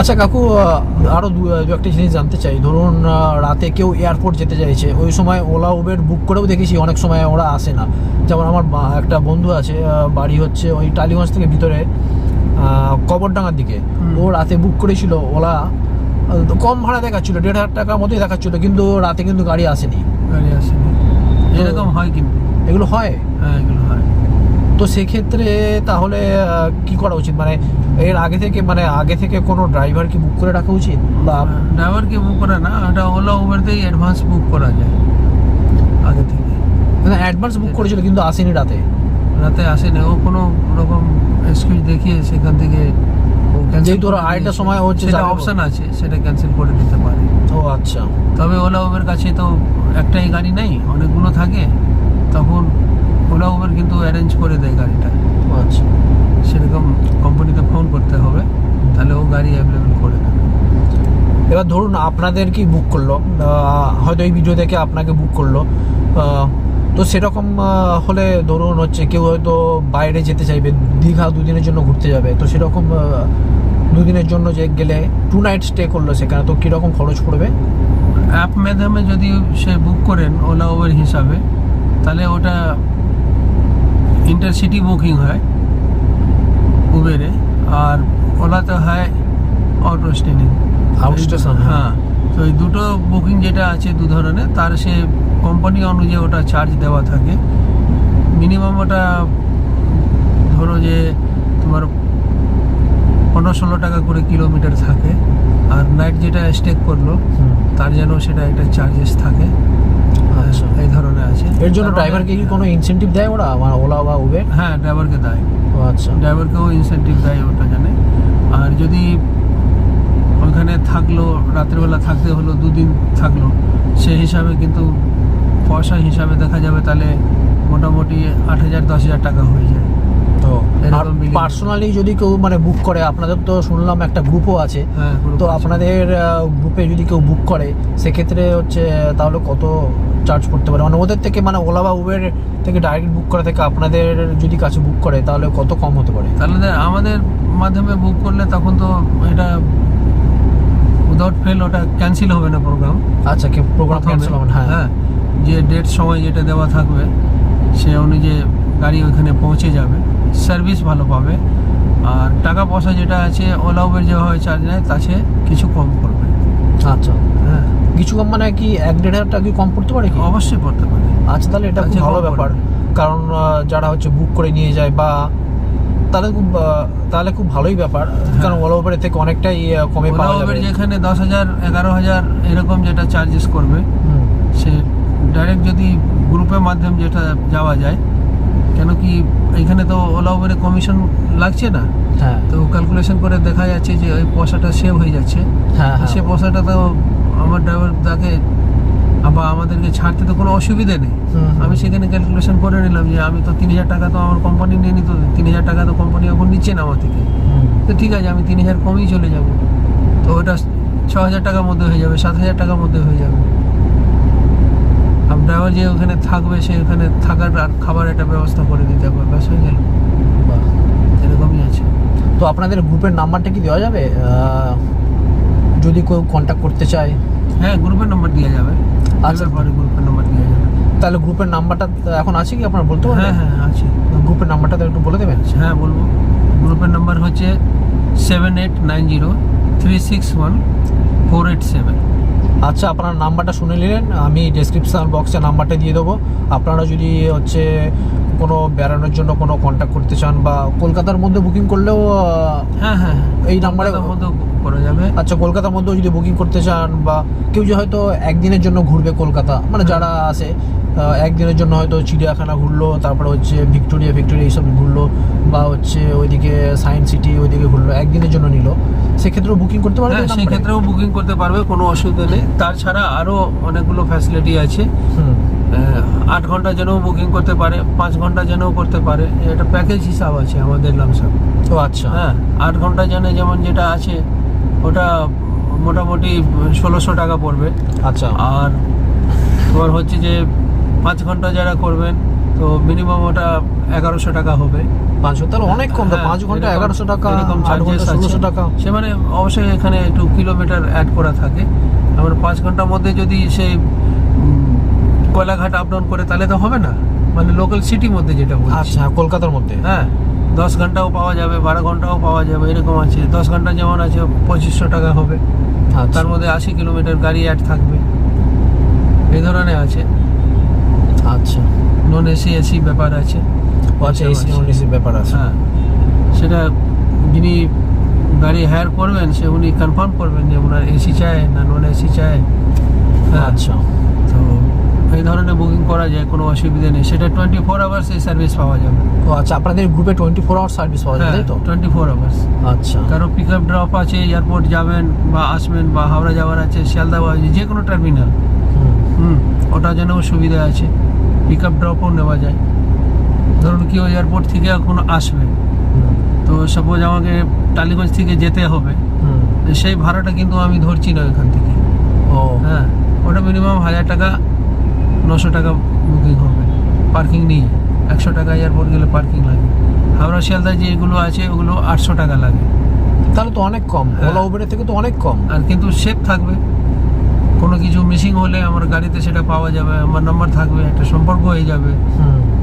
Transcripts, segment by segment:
আচ্ছা কাকু আহ, আরও দু একটা জিনিস জানতে চাই। ধরুন রাতে কেউ এয়ারপোর্ট যেতে চাইছে ওই সময় ওলা উবের বুক করেও দেখেছি অনেক সময় ওরা আসে না। যেমন আমার একটা বন্ধু আছে বাড়ি হচ্ছে ওই টালিগঞ্জ থেকে ভিতরে কবরডাঙ্গার দিকে। ও রাতে বুক করেছিল ওলা কম ভাড়া দেখাচ্ছিল দেড় হাজার টাকার মতোই দেখাচ্ছিল কিন্তু রাতে কিন্তু গাড়ি আসেনি। গাড়ি আসেনি। এরকম হয় কিন্তু। এগুলো হয়? হ্যাঁ এগুলো হয়। তো সেক্ষেত্রে তাহলে কি করা উচিত? মানে এর আগে থেকে মানে আগে থেকে কোনো ড্রাইভার কি বুক করে রাখা উচিত? বা ড্রাইভারকে বুক করে না ওটা ওলা উবেরতেই অ্যাডভান্স বুক করা যায় আগে থেকে। অ্যাডভান্স বুক করেছিল কিন্তু আসেনি রাতে? রাতে আসেনি ও কোনো রকম এক্সকিউজ দেখিয়ে সেখান থেকে যেহেতু ওরা দিয়েছে। সময় হচ্ছে সেটা অপশান আছে সেটা ক্যান্সেল করে নিতে পারে। ও আচ্ছা। তবে ওলা উবের কাছে তো একটাই গাড়ি নেই অনেকগুলো থাকে তখন ওলা উবের কিন্তু অ্যারেঞ্জ করে দেয় গাড়িটা। আচ্ছা। সেরকম কোম্পানিতে ফোন করতে হবে তাহলে ও গাড়ি অ্যাভেলেবেল করে দেবে। এবার ধরুন আপনাদের কি বুক করল হয়তো এই ভিডিও দেখে আপনাকে বুক করল তো সেরকম হলে ধরুন হচ্ছে কেউ হয়তো বাইরে যেতে চাইবে দীঘা দুদিনের জন্য ঘুরতে যাবে তো সেরকম দুদিনের জন্য যে গেলে টু নাইট স্টে করল সেখানে তো কীরকম খরচ পড়বে? অ্যাপ মাধ্যমে যদি সে বুক করেন ওলা উবের হিসাবে তাহলে ওটা ইন্টারসিটি বুকিং হয় উবেরে আর ওলাতে হয় অটো station, হ্যাঁ তো এই দুটো বুকিং যেটা আছে দু ধরনের তার সে কোম্পানি অনুযায়ী ওটা চার্জ দেওয়া থাকে। মিনিমাম ওটা ধরো যে তোমার পনেরো ষোলো টাকা করে কিলোমিটার থাকে আর নাইট যেটা স্টেক করল তার যেন সেটা একটা চার্জেস থাকে। এই ধরনের আছে। এর জন্য ড্রাইভারকে কি কোনো ইনসেন্টিভ দেয় ওরা? মানে ওলা বা উবের হ্যাঁ ড্রাইভারকে দেয়। ও আচ্ছা। ড্রাইভারকেও ইনসেন্টিভ দেয় ওটা জানে। আর যদি ওইখানে থাকল রাত্রিবেলা থাকতে হলো দুদিন থাকল সেই হিসাবে কিন্তু পয়সা হিসাবে দেখা যাবে তাহলে মোটামুটি আট হাজার দশ হাজার টাকা হয়ে যায়। তো আর পার্সোনালি যদি কেউ মানে বুক করে আপনাদের তো শুনলাম একটা গ্রুপও আছে। হ্যাঁ তো আপনাদের গ্রুপে যদি কেউ বুক করে সেক্ষেত্রে হচ্ছে তাহলে কত চার্জ করতে পারে। মানে ওদের থেকে মানে ওলা বা উবের থেকে ডাইরেক্ট বুক করা থেকে আপনাদের যদি কাছে বুক করে তাহলে কত কম হতে পারে? তাহলে আমাদের মাধ্যমে বুক করলে তখন তো এটা উইদাউট ফেল ওটা ক্যান্সেল হবে না প্রোগ্রাম আচ্ছা কি প্রোগ্রাম ক্যান্সেল হবে না, হ্যাঁ। হ্যাঁ যে ডেট সময় যেটা দেওয়া থাকবে সে অনুযায়ী গাড়ি ওইখানে পৌঁছে যাবে সার্ভিস ভালো পাবে। আর টাকা পয়সা যেটা আছে ওলা উবের যেভাবে চার্জ নেয় তাছে কিছু কম করবে। আচ্ছা। হ্যাঁ। কিছু কম মানে কি এক দেড় হাজার টাকা কি কম পড়তে পারে কি? অবশ্যই পড়তে পারে। আচ্ছা তাহলে এটা খুব আচ্ছা, ভালো ব্যাপার। কারণ যারা হচ্ছে বুক করে নিয়ে যায় বা তাহলে খুব তাহলে খুব ভালোই ব্যাপার। কারণ ওলা উবের থেকে অনেকটাই কমে পাওয়া যাবে। যেখানে দশ হাজার এগারো হাজার এরকম যেটা চার্জেস করবে সে ডাইরেক্ট যদি গ্রুপের মাধ্যমে যেটা যাওয়া যায় কেন কি এখানে তো ওলা উবেরে কমিশন লাগছে না? হ্যাঁ। তো ক্যালকুলেশন করে দেখা যাচ্ছে যে ওই পয়সাটা সেভ হয়ে যাচ্ছে। হ্যাঁ হ্যাঁ। সে পয়সাটা তো আমার ড্রাইভার তাকে বা আমাদেরকে ছাড়তে তো কোনো অসুবিধে নেই। আমি সেখানে ক্যালকুলেশন করে নিলাম যে আমি তো তিন হাজার টাকা তো আমার কোম্পানি নিয়ে নিত তিন হাজার টাকা তো কোম্পানি এখন নিচ্ছে না আমার থেকে। তো ঠিক আছে আমি তিন হাজার কমেই চলে যাব। তো ওটা ছ হাজার টাকার মধ্যে হয়ে যাবে সাত হাজার টাকার মধ্যে হয়ে যাবে। ড্রাইভার যে ওখানে থাকবে সে ওখানে থাকার আর খাবার একটা ব্যবস্থা করে দিতে হবে ব্যাস হয়ে গেল। এরকমই আছে। তো আপনাদের গ্রুপের নাম্বারটা কি দেওয়া যাবে? যদি কেউ কন্ট্যাক্ট করতে চায়। হ্যাঁ গ্রুপের নাম্বার দেওয়া যাবে। আচ্ছা। আচ্ছা পরে গ্রুপের নাম্বার দেওয়া যাবে। তাহলে গ্রুপের নাম্বারটা এখন আছে কি আপনার বলতে পারবেন? হ্যাঁ হ্যাঁ আছে। গ্রুপের নাম্বারটা একটু বলে দেবেন? হ্যাঁ বলব। গ্রুপের নাম্বার হচ্ছে seven eight nine zero three six one four eight seven আচ্ছা আপনার নাম্বারটা শুনে নিলেন আমি ডেসক্রিপশন বক্সে নাম্বারটা দিয়ে দেবো। আপনারা যদি হচ্ছে কোনো বেড়ানোর জন্য কোনো কন্ট্যাক্ট করতে চান বা কলকাতার মধ্যে বুকিং করলেও হ্যাঁ হ্যাঁ এই নাম্বারে- করা যাবে। আচ্ছা কলকাতার মধ্যেও যদি বুকিং করতে চান বা কেউ যে হয়তো একদিনের জন্য ঘুরবে কলকাতা মানে যারা আসে একদিনের জন্য হয়তো চিড়িয়াখানা ঘুরলো তারপরে হচ্ছে ভিক্টোরিয়া ভিক্টোরিয়া এইসব ঘুরলো বা হচ্ছে ওইদিকে সায়েন্স সিটি ওইদিকে ঘুরলো একদিনের জন্য নিল সেক্ষেত্রেও বুকিং করতে পারবে হ্যাঁ এই সেই নাম্বারে? ক্ষেত্রেও বুকিং করতে পারবে কোনো অসুবিধা নেই। তাছাড়া আরও অনেকগুলো ফ্যাসিলিটি আছে। আট ঘণ্টা জন্যও বুকিং করতে পারে পাঁচ ঘণ্টা জন্যও করতে পারে এটা প্যাকেজ হিসাব আছে আমাদের লামসাম ও আচ্ছা। হ্যাঁ আট ঘণ্টা যেন যেমন যেটা আছে ওটা মোটামুটি ষোলোশো টাকা পড়বে। আচ্ছা। আর তোমার হচ্ছে যে পাঁচ ঘণ্টা যারা করবেন তো মিনিমাম ওটা এগারোশো টাকা হবে। পাঁচ ঘণ্টা তাহলে অনেক কম হ্যাঁ, পাঁচ ঘণ্টা এগারোশো টাকা ষোলোশো টাকা। সে মানে অবশ্যই এখানে একটু কিলোমিটার অ্যাড করা থাকে। আমার পাঁচ ঘণ্টার মধ্যে যদি সেই কয়লাঘাট আপ ডাউন করে তাহলে তো হবে না। মানে লোকাল সিটির মধ্যে যেটা বলছি। আচ্ছা কলকাতার মধ্যে। হ্যাঁ দশ ঘন্টাও পাওয়া যাবে বারো ঘন্টাও পাওয়া যাবে এরকম আছে। দশ ঘণ্টা যেমন আছে পঁচিশশো টাকা হবে। আচ্ছা। তার মধ্যে আশি কিলোমিটার গাড়ি অ্যাড থাকবে। এ ধরনের আছে। আচ্ছা। নন এসি এসি ব্যাপার আছে। আচ্ছা এসি নন এসির ব্যাপার আছে। হ্যাঁ সেটা যিনি গাড়ি হায়ার করবেন সে উনি কনফার্ম করবেন যে ওনার এসি চায় না নন এসি চায়। হ্যাঁ আচ্ছা। তো এই ধরনের বুকিং করা যায় কোনো অসুবিধা নেই। সেটা টোয়েন্টি ফোর আওয়ার্স এই সার্ভিস পাওয়া যাবে। ও আচ্ছা আপনাদের গ্রুপে টোয়েন্টি ফোর আওয়ার সার্ভিস পাওয়া যায় তো? টোয়েন্টি ফোর আওয়ার্স আচ্ছা। কারও পিক আপ ড্রপ আছে এয়ারপোর্ট যাবেন বা আসবেন বা হাওড়া যাওয়ার আছে শিয়ালদা বা যে কোনো টার্মিনাল হুম, ওটার জন্য সুবিধা আছে। পিক আপ ড্রপও নেওয়া যায়। ধরুন কেউ এয়ারপোর্ট থেকে এখন আসবে তো সাপোজ আমাকে টালিগঞ্জ থেকে যেতে হবে সেই ভাড়াটা কিন্তু আমি ধরছি না এখান থেকে। ও। হ্যাঁ ওটা মিনিমাম হাজার টাকা নশো টাকা বুকিং হবে। পার্কিং নিয়ে একশো টাকা এয়ারপোর্ট গেলে পার্কিং লাগে। হাওড়া শিয়ালদা যে এগুলো আছে ওগুলো আটশো টাকা লাগে। তাহলে তো অনেক কম। হ্যাঁ। ওলা উবেরের থেকে তো অনেক কম। আর কিন্তু সেফ থাকবে। কোনো কিছু মিসিং হলে আমার গাড়িতে সেটা পাওয়া যাবে আমার নাম্বার থাকবে একটা সম্পর্ক হয়ে যাবে।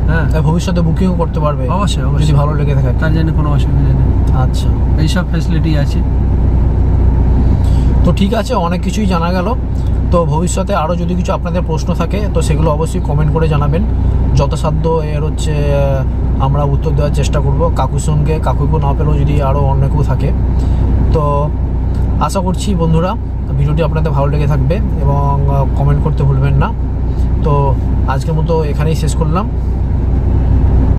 হ্যাঁ। ভবিষ্যতে বুকিংও করতে পারবে। অবশ্যই অবশ্যই। ভালো লেগে থাকে। তার জন্য কোনো অসুবিধা নেই। আচ্ছা। এইসব ফ্যাসিলিটি আছে। তো ঠিক আছে, অনেক কিছুই জানা গেল। তো ভবিষ্যতে আরও যদি কিছু আপনাদের প্রশ্ন থাকে, তো সেগুলো অবশ্যই কমেন্ট করে জানাবেন। যথাসাধ্য এর হচ্ছে, আমরা উত্তর দেওয়ার চেষ্টা করব। কাকুর সঙ্গে কাকুকে না পেলেও যদি আরও অন্য কেউ থাকে। তো আশা করছি বন্ধুরা, ভিডিওটি আপনাদের ভালো লেগে থাকবে এবং কমেন্ট করতে ভুলবেন না। তো আজকের মতো এখানেই শেষ করলাম।